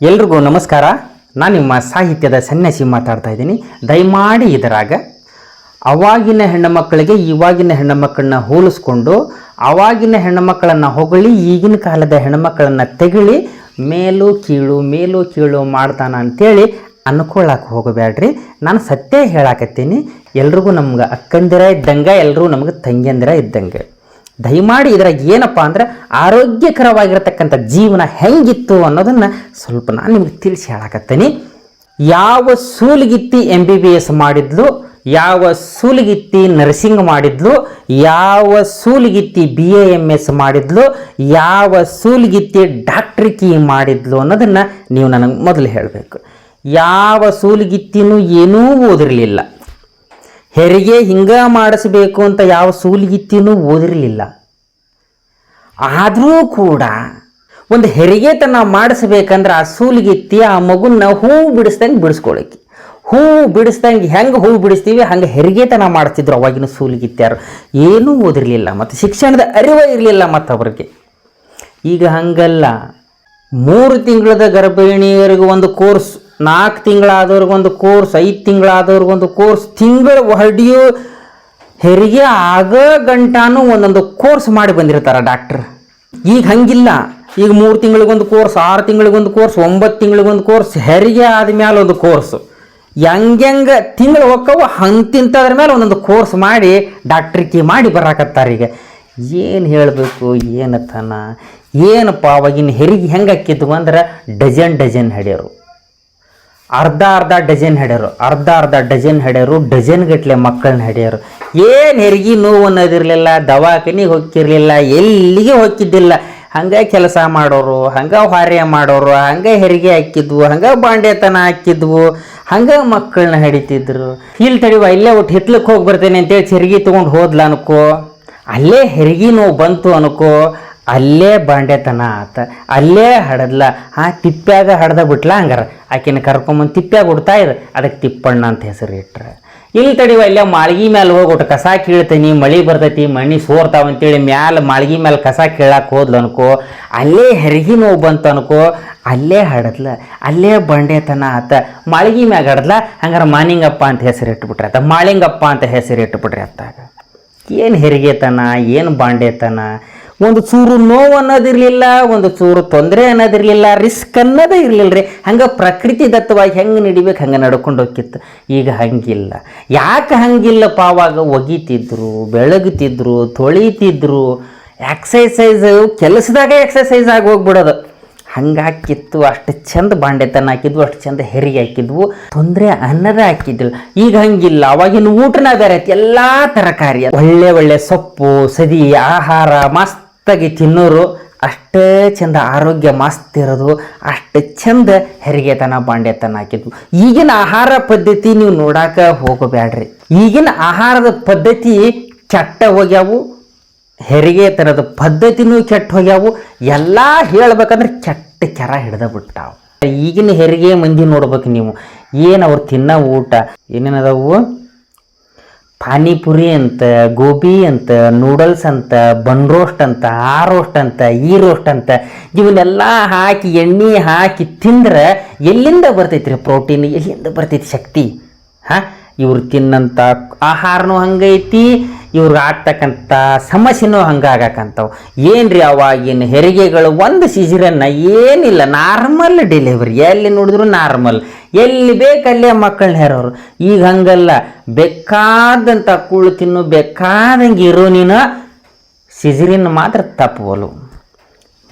ಎಲ್ರಿಗೂ ನಮಸ್ಕಾರ. ನಾನು ನಿಮ್ಮ ಸಾಹಿತ್ಯದ ಸನ್ಯಾಸಿ ಮಾತಾಡ್ತಾ ಇದ್ದೀನಿ. ದಯಮಾಡಿ ಇದರಾಗ ಅವಾಗಿನ ಹೆಣ್ಣು ಮಕ್ಕಳಿಗೆ ಇವಾಗಿನ ಹೆಣ್ಣು ಮಕ್ಕಳನ್ನ ಹೋಲಿಸ್ಕೊಂಡು ಅವಾಗಿನ ಹೆಣ್ಣು ಮಕ್ಕಳನ್ನು ಹೊಗಳಿ, ಈಗಿನ ಕಾಲದ ಹೆಣ್ಣುಮಕ್ಕಳನ್ನು ತೆಗಳಿ, ಮೇಲು ಕೀಳು ಮೇಲು ಕೀಳು ಮಾಡ್ತಾನ ಅಂತೇಳಿ ಅನ್ಕೊಳ್ಳಕ್ಕೆ ಹೋಗಬೇಡ್ರಿ. ನಾನು ಸತ್ಯ ಹೇಳಾಕತ್ತೀನಿ. ಎಲ್ರಿಗೂ ನಮ್ಗೆ ಅಕ್ಕಂದಿರ ಇದ್ದಂಗೆ ಎಲ್ಲರೂ ನಮ್ಗೆ ತಂಗಿಯಂದಿರ ಇದ್ದಂಗೆ. ದಯಮಾಡಿ ಇದ್ರಾಗ ಏನಪ್ಪ ಅಂದ್ರೆ ಆರೋಗ್ಯಕರವಾಗಿರತಕ್ಕಂಥ ಜೀವನ ಹೆಂಗಿತ್ತು ಅನ್ನೋದನ್ನು ಸ್ವಲ್ಪ ನಾನು ನಿಮ್ಗೆ ತಿಳಿಸಿ ಹೇಳಕತ್ತೀನಿ. ಯಾವ ಸೂಲಗಿತ್ತಿ ಎಂ ಬಿ ಬಿ ಎಸ್ ಮಾಡಿದ್ಲು, ಯಾವ ಸೂಲಗಿತ್ತಿ ನರ್ಸಿಂಗ್ ಮಾಡಿದ್ಲು, ಯಾವ ಸೂಲಗಿತ್ತಿ ಬಿ ಎ ಎಂ ಎಸ್ ಮಾಡಿದ್ಲು, ಯಾವ ಸೂಲಗಿತ್ತಿ ಡಾಕ್ಟ್ರಿಕಿ ಮಾಡಿದ್ಲು ಅನ್ನೋದನ್ನು ನೀವು ನನಗೆ ಮೊದಲು ಹೇಳಬೇಕು. ಯಾವ ಸೂಲಿಗಿತ್ತಿನೂ ಏನೂ ಓದಿರಲಿಲ್ಲ. ಹೆರಿಗೆ ಹಿಂಗ ಮಾಡಿಸ್ಬೇಕು ಅಂತ ಯಾವ ಸೂಲಿಗಿತ್ತಿನೂ ಓದಿರಲಿಲ್ಲ. ಆದರೂ ಕೂಡ ಒಂದು ಹೆರಿಗೆತನ ಮಾಡಿಸ್ಬೇಕಂದ್ರೆ ಆ ಸೂಲಿಗಿತ್ತಿ ಆ ಮಗುನ ಹೂ ಬಿಡಿಸ್ದಂಗೆ ಬಿಡಿಸ್ಕೊಳಕ್ಕೆ. ಹೂ ಬಿಡಿಸ್ದಂಗೆ ಹೆಂಗೆ ಹೂ ಬಿಡಿಸ್ತೀವಿ, ಹಂಗೆ ಹೆರಿಗೆತನ ಮಾಡ್ತಿದ್ರು ಅವಾಗಿನ ಸೂಲಿಗಿತ್ತಾರು ಏನೂ ಓದಿರಲಿಲ್ಲ, ಮತ್ತು ಶಿಕ್ಷಣದ ಅರಿವ ಇರಲಿಲ್ಲ ಮತ್ತು ಅವ್ರಿಗೆ. ಈಗ ಹಂಗಲ್ಲ. ಮೂರು ತಿಂಗಳದ ಗರ್ಭಿಣಿಯರಿಗೂ ಒಂದು ಕೋರ್ಸ್ ನಾಲ್ಕು ತಿಂಗಳಾದವ್ರಿಗೊಂದು ಕೋರ್ಸ್ ಐದು ತಿಂಗಳಾದವ್ರಿಗೊಂದು ಕೋರ್ಸ್ ತಿಂಗಳ ಹೊಡಿಯೋ ಹೆರಿಗೆ ಆಗ ಗಂಟಾನು ಒಂದೊಂದು ಕೋರ್ಸ್ ಮಾಡಿ ಬಂದಿರ್ತಾರೆ ಡಾಕ್ಟ್ರ್ ಈಗ ಹಂಗಿಲ್ಲ. ಈಗ ಮೂರು ತಿಂಗಳಿಗೊಂದು ಕೋರ್ಸ್ ಆರು ತಿಂಗಳಿಗೊಂದು ಕೋರ್ಸ್ ಒಂಬತ್ತು ತಿಂಗಳಿಗೊಂದು ಕೋರ್ಸ್ ಹೆರಿಗೆ ಆದಮೇಲೆ ಒಂದು ಕೋರ್ಸ್ ಹೆಂಗೆಂಗ ತಿಂಗಳು ಹೋಕ್ಕವು ಹಂತಿಂತದ್ರ ಮೇಲೆ ಒಂದೊಂದು ಕೋರ್ಸ್ ಮಾಡಿ ಡಾಕ್ಟ್ರಿಕಿ ಮಾಡಿ ಬರಾಕತ್ತಾರೆ ಈಗ. ಏನು ಹೇಳಬೇಕು, ಏನತನ? ಏನಪ್ಪ ಅವಾಗಿನ ಹೆರಿಗೆ ಹೆಂಗೆ ಹಾಕಿದ್ವು ಅಂದ್ರೆ ಡಜನ್ ಡಜನ್ ಹಡ್ಯರು. ಅರ್ಧ ಅರ್ಧ ಡಜನ್ ಹಡ್ಯಾರು, ಅರ್ಧ ಅರ್ಧ ಡಜನ್ ಹಡ್ಯಾರು, ಡಜನ್ ಗಟ್ಲೆ ಮಕ್ಕಳನ್ನ ಹಿಡಿಯೋರು. ಏನು ಹೆರಿಗೆ ನೋವು ಅನ್ನೋದಿರಲಿಲ್ಲ, ದವಾಖಾನಿಗೆ ಹೋಗ್ತಿರ್ಲಿಲ್ಲ, ಎಲ್ಲಿಗೆ ಹೋಗಿದ್ದಿಲ್ಲ ಹಂಗೆ ಕೆಲಸ ಮಾಡೋರು, ಹಂಗೆ ಹಾರ್ಯ ಮಾಡೋರು, ಹಂಗೆ ಹೆರಿಗೆ ಹಾಕಿದ್ವು, ಹಂಗೆ ಬಾಂಡೆತನ ಹಾಕಿದ್ವು, ಹಂಗೆ ಮಕ್ಕಳನ್ನ ಹಡಿತಿದ್ರು. ಇಲ್ಲಿ ತಡಿವ, ಇಲ್ಲೇ ಒಟ್ಟು ಹಿತ್ಲಕ್ಕೆ ಹೋಗಿ ಬರ್ತೇನೆ ಅಂತೇಳಿ ಹೆರಿಗೆ ತೊಗೊಂಡು ಹೋದ್ಲ ಅನ್ಕೋ. ಅಲ್ಲೇ ಹೆರಿಗೆ ನೋವು ಬಂತು ಅನ್ಕೋ. ಅಲ್ಲೇ ಬಾಂಡೆತನ ಆತ. ಅಲ್ಲೇ ಹಡದ್ಲ. ಆ ತಿಪ್ಪ್ಯಾಗ ಹಡ್ದ ಬಿಟ್ಲ ಹಂಗಾರ. ಆಕಿನ ಕರ್ಕೊಂಬಂದು ತಿಪ್ಪ್ಯಾಗ ಇದ್ರು ಅದಕ್ಕೆ ತಿಪ್ಪಣ್ಣ ಅಂತ ಹೆಸರು ಇಟ್ರೆ. ಇಲ್ಲಿ ತಡಿವ ಇಲ್ಲೇ ಮಾಳ್ಗಿ ಮ್ಯಾಲ ಹೋಗ್ಬಿಟ್ಟು ಕಸ ಕೀಳ್ತೀನಿ, ಮಳಿ ಬರ್ತೈತಿ, ಮಣ್ಣಿ ಸೋರ್ತಾವ ಅಂತೇಳಿ ಮ್ಯಾಲ ಮಾಳ್ಗಿ ಮೇಲೆ ಕಸ ಕೀಳಕ್ಕೆ ಹೋದ್ಲು ಅನ್ಕೋ. ಅಲ್ಲೇ ಹೆರಿಗೆ ನೋವು ಬಂತು ಅನ್ಕೋ. ಅಲ್ಲೇ ಹಡದ್ಲ. ಅಲ್ಲೇ ಬಂಡೆತನ ಆತ. ಮಾಳ್ಗಿ ಮ್ಯಾಗ ಹಡದ್ಲ. ಹಂಗಾರ ಮಾನಿಂಗಪ್ಪ ಅಂತ ಹೆಸರು ಇಟ್ಬಿಟ್ರೆ ಆತ. ಮಾಳಿಂಗಪ್ಪ ಅಂತ ಹೆಸರು ಇಟ್ಬಿಟ್ರಿ ಅತ್ತಾಗ ಏನು ಹೆರಿಗೆತನ, ಏನು ಬಾಂಡೆತನ. ಒಂದು ಚೂರು ನೋವು ಅನ್ನೋದಿರಲಿಲ್ಲ, ಒಂದು ಚೂರು ತೊಂದರೆ ಅನ್ನೋದಿರಲಿಲ್ಲ ರಿಸ್ಕ್ ಅನ್ನೋದೇ ಇರಲಿಲ್ಲ ರೀ ಹಂಗೆ ಪ್ರಕೃತಿ ದತ್ತವಾಗಿ ಹೆಂಗೆ ನಡಿಬೇಕು, ಹಂಗೆ ನಡ್ಕೊಂಡು ಹೋಗಿತ್ತು ಈಗ ಹಂಗಿಲ್ಲ. ಯಾಕೆ ಹಂಗಿಲ್ಲಪ್ಪ ಪಾವಾಗ ಒಗಿತಿದ್ರು, ಬೆಳಗ್ತಿದ್ರು, ತೊಳಿತಿದ್ರು. ಎಕ್ಸಸೈಸ್ ಕೆಲಸದಾಗ ಎಕ್ಸಸೈಸ್ ಆಗಿ ಹೋಗ್ಬಿಡೋದು. ಹಂಗಾಕಿತ್ತು ಅಷ್ಟು ಚಂದ ಬಾಂಡೆತನ ಹಾಕಿದ್ವು, ಅಷ್ಟು ಚಂದ ಹೆರಿಗೆ ಹಾಕಿದ್ವು. ತೊಂದರೆ ಅನ್ನದ ಹಾಕಿದ್ವಿ ಈಗ ಹಂಗಿಲ್ಲ. ಅವಾಗಿನ ಊಟನ ಬೇರೆ ಐತಿ, ಎಲ್ಲ ತರಕಾರಿ. ಒಳ್ಳೆ ಒಳ್ಳೆ ಸೊಪ್ಪು, ಸದಿ, ಆಹಾರ ಮಸ್ತಾಗಿ ತಿನ್ನೋರು ಅಷ್ಟೇ ಚಂದ ಆರೋಗ್ಯ ಮಸ್ತ್ ಇರೋದು, ಅಷ್ಟು ಚಂದ ಹೆರಿಗೆತನ ಬಾಂಡೆತನ ಹಾಕಿದ್ವು ಈಗಿನ ಆಹಾರ ಪದ್ಧತಿ ನೀವು ನೋಡಾಕ ಹೋಗಬೇಡ್ರಿ ಈಗಿನ ಆಹಾರದ ಪದ್ಧತಿ ಕೆಟ್ಟ ಹೋಗ್ಯಾವು, ಹೆರಿಗೆತನದ ಪದ್ಧತಿನೂ ಕೆಟ್ಟ ಹೋಗ್ಯಾವು, ಎಲ್ಲ ಹೇಳ್ಬೇಕಂದ್ರೆ ಕೆಟ್ಟ ಕೆರ ಹಿಡ್ದ ಬಿಟ್ಟಾವು. ಈಗಿನ ಹೆರಿಗೆ ಮಂದಿ ನೋಡ್ಬೇಕು ನೀವು. ಏನು ಅವ್ರು ತಿನ್ನೋ ಊಟ, ಏನೇನದಾವು? ಪಾನಿಪುರಿ ಅಂತ, ಗೋಬಿ ಅಂತ ನೂಡಲ್ಸ್ ಅಂತ ಬನ್ ರೋಸ್ಟ್ ಅಂತ, ಆ ರೋಸ್ಟ್ ಅಂತ, ಈ ರೋಸ್ಟ್ ಅಂತ ಇವನ್ನೆಲ್ಲ ಹಾಕಿ, ಎಣ್ಣೆ ಹಾಕಿ ತಿಂದ್ರೆ ಎಲ್ಲಿಂದ ಬರ್ತೈತಿ ರೀ ಪ್ರೋಟೀನ್ ಎಲ್ಲಿಂದ ಬರ್ತೈತಿ ಶಕ್ತಿ? ಹಾಂ? ಇವ್ರು ತಿನ್ನಂಥ ಆಹಾರನೂ ಹಂಗೈತಿ, ಇವ್ರಿಗೆ ಆಗ್ತಕ್ಕಂಥ ಸಮಸ್ಯೆನೂ ಹಂಗೆ ಆಗಕ್ಕಂಥವು ಏನು ರೀ ಅವಾಗಿನ ಹೆರಿಗೆಗಳು ಒಂದು ಸಿಜಿರನ್ನು ಏನಿಲ್ಲ ನಾರ್ಮಲ್ ಡೆಲಿವರಿ ಎಲ್ಲಿ ನೋಡಿದ್ರು ನಾರ್ಮಲ್ ಎಲ್ಲಿ ಬೇಕಲ್ಲೇ ಮಕ್ಕಳನ್ನ ಹೇರೋರು. ಈಗ ಹಂಗಲ್ಲ. ಬೇಕಾದಂಥ ಕೂಳು ತಿನ್ನು, ಬೇಕಾದಂಗೆ ಇರೋ ನೀನು. ಸಿಜಿರಿನ್ ಮಾತ್ರ ತಪ್ಪುವಲು.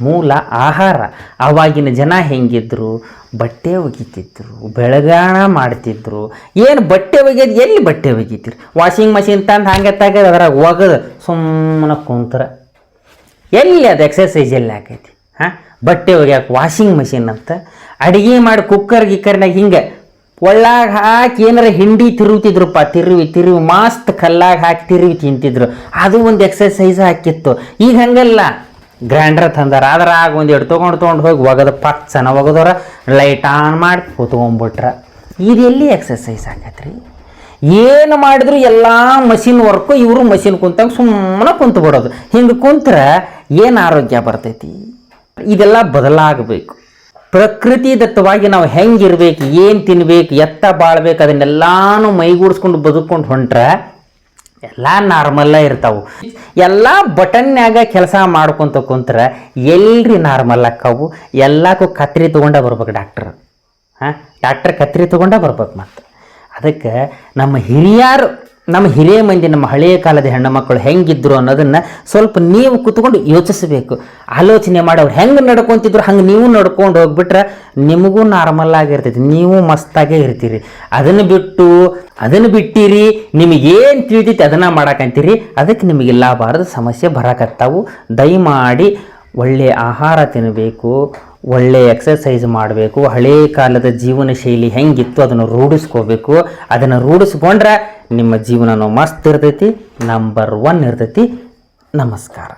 ಮೂಲ ಆಹಾರ. ಆವಾಗಿನ ಜನ ಹೆಂಗಿದ್ರು? ಬಟ್ಟೆ ಒಗಿತಿದ್ರು, ಬೆಳಗಾಣ ಮಾಡ್ತಿದ್ರು. ಏನು ಬಟ್ಟೆ ಒಗೆಯೋದು ಎಲ್ಲಿ ಬಟ್ಟೆ ಒಗಿತೀರಿ? ವಾಷಿಂಗ್ ಮಷಿನ್ ತಂದು ಹಾಗೆ ತೆಗೆದು ಅದ್ರಾಗ ಒಗದು ಸುಮ್ಮನೆ ಕುಂತ್ರ. ಎಲ್ಲಿ ಅದು ಎಕ್ಸಸೈಸ್ ಎಲ್ಲಿ ಆಕೈತಿ? ಹಾಂ? ಬಟ್ಟೆ ಒಗ್ಯಾಕೆ ವಾಷಿಂಗ್ ಮಷಿನ್ ಅಂತ? ಅಡಿಗೆ ಮಾಡಿ ಕುಕ್ಕರ್ ಗಿಕ್ಕರ್ನಾಗ ಹಿಂಗೆ ಒಳ್ಳಾಗ ಹಾಕಿ ಏನಾರ ಹಿಂಡಿ ತಿರುವ್ತಿದ್ರಪ್ಪ ತಿರುವಿ ತಿರುವಿ, ಮಸ್ತ್ ಕಲ್ಲಾಗ ಹಾಕಿ ತಿರುವಿ ತಿಂತಿದ್ರು. ಅದು ಒಂದು ಎಕ್ಸಸೈಸ್ ಹಾಕಿತ್ತು. ಈಗ ಹಂಗಲ್ಲ. ಗ್ರೈಂಡರ್ ತಂದಾರ. ಅದ್ರಾಗ ಒಂದು ಎರಡು ತೊಗೊಂಡು ತೊಗೊಂಡು ಹೋಗಿ ಒಗದ ಪಚ್ಚನ ಒಗದವ್ರ ಲೈಟ್ ಆನ್ ಮಾಡಿ ಕೂತ್ಕೊಂಡ್ಬಿಟ್ರ ಇದೆಲ್ಲಿ ಎಕ್ಸಸೈಸ್ ಆಗತ್ರಿ? ಏನು ಮಾಡಿದ್ರು ಎಲ್ಲ ಮಷಿನ್ ವರ್ಕು ಇವರು ಮಷಿನ್ ಕುಂತಂಗೆ ಸುಮ್ಮನೆ ಕುಂತು ಬಿಡೋದು ಹಿಂಗೆ ಕುಂತ್ರೆ ಏನು ಆರೋಗ್ಯ ಬರ್ತೈತಿ? ಇದೆಲ್ಲ ಬದಲಾಗಬೇಕು. ಪ್ರಕೃತಿದತ್ತವಾಗಿ ನಾವು ಹೆಂಗಿರ್ಬೇಕು, ಏನು ತಿನ್ಬೇಕು, ಎತ್ತ ಬಾಳ್ಬೇಕು, ಅದನ್ನೆಲ್ಲಾನು ಮೈಗೂಡಿಸ್ಕೊಂಡು ಬದುಕೊಂಡು ಹೊಂಟ್ರೆ ಎಲ್ಲ ನಾರ್ಮಲ್ಲ ಇರ್ತಾವೆ. ಎಲ್ಲ ಬಟನ್ಯಾಗ ಕೆಲಸ ಮಾಡ್ಕೊತ ಕುಂತ್ರೆ ಎಲ್ರಿ ನಾರ್ಮಲ್ ಆಕ್ಕಾವು ಎಲ್ಲಕ್ಕೂ ಕತ್ರಿ ತೊಗೊಂಡ ಬರ್ಬೇಕು ಡಾಕ್ಟರ್. ಹಾಂ, ಡಾಕ್ಟ್ರ್ ಕತ್ರಿ ತೊಗೊಂಡ ಬರ್ಬೇಕು ಮತ್ತೆ. ಅದಕ್ಕೆ ನಮ್ಮ ಹಿರಿಯರು ನಮ್ಮ ಹಿರಿಯ ಮಂದಿ, ನಮ್ಮ ಹಳೆಯ ಕಾಲದ ಹೆಣ್ಣು ಮಕ್ಕಳು ಹೆಂಗಿದ್ರು ಅನ್ನೋದನ್ನು ಸ್ವಲ್ಪ ನೀವು ಕೂತ್ಕೊಂಡು ಯೋಚಿಸಬೇಕು. ಆಲೋಚನೆ ಮಾಡಿ ಅವ್ರು ಹೆಂಗೆ ನಡ್ಕೊತಿದ್ರು, ಹಂಗೆ ನೀವು ನಡ್ಕೊಂಡು ಹೋಗ್ಬಿಟ್ರೆ ನಿಮಗೂ ನಾರ್ಮಲ್ ಆಗಿರ್ತೈತಿ ನೀವು ಮಸ್ತಾಗೇ ಇರ್ತೀರಿ. ಅದನ್ನು ಬಿಟ್ಟು, ಅದನ್ನು ಬಿಟ್ಟಿರಿ ನಿಮಗೇನು ತಿಳಿದೈತಿ ಅದನ್ನು ಮಾಡಕಂತೀರಿ ಅದಕ್ಕೆ ನಿಮಗೆ ಲಾಭಾರದ ಸಮಸ್ಯೆ ಬರಕತ್ತಾವು. ದಯಮಾಡಿ ಒಳ್ಳೆಯ ಆಹಾರ ತಿನ್ನಬೇಕು ಒಳ್ಳೆ ಎಕ್ಸಸೈಸ್ ಮಾಡಬೇಕು, ಹಳೆ ಕಾಲದ ಜೀವನ ಶೈಲಿ ಹೆಂಗಿತ್ತು ಅದನ್ನು ರೂಢಿಸ್ಕೋಬೇಕು, ಅದನ್ನು ರೂಢಿಸ್ಕೊಂಡ್ರೆ ನಿಮ್ಮ ಜೀವನನೂ ಮಸ್ತ್ ಇರ್ತೈತಿ ನಂಬರ್ ಒನ್ ಇರ್ತೈತಿ, ನಮಸ್ಕಾರ.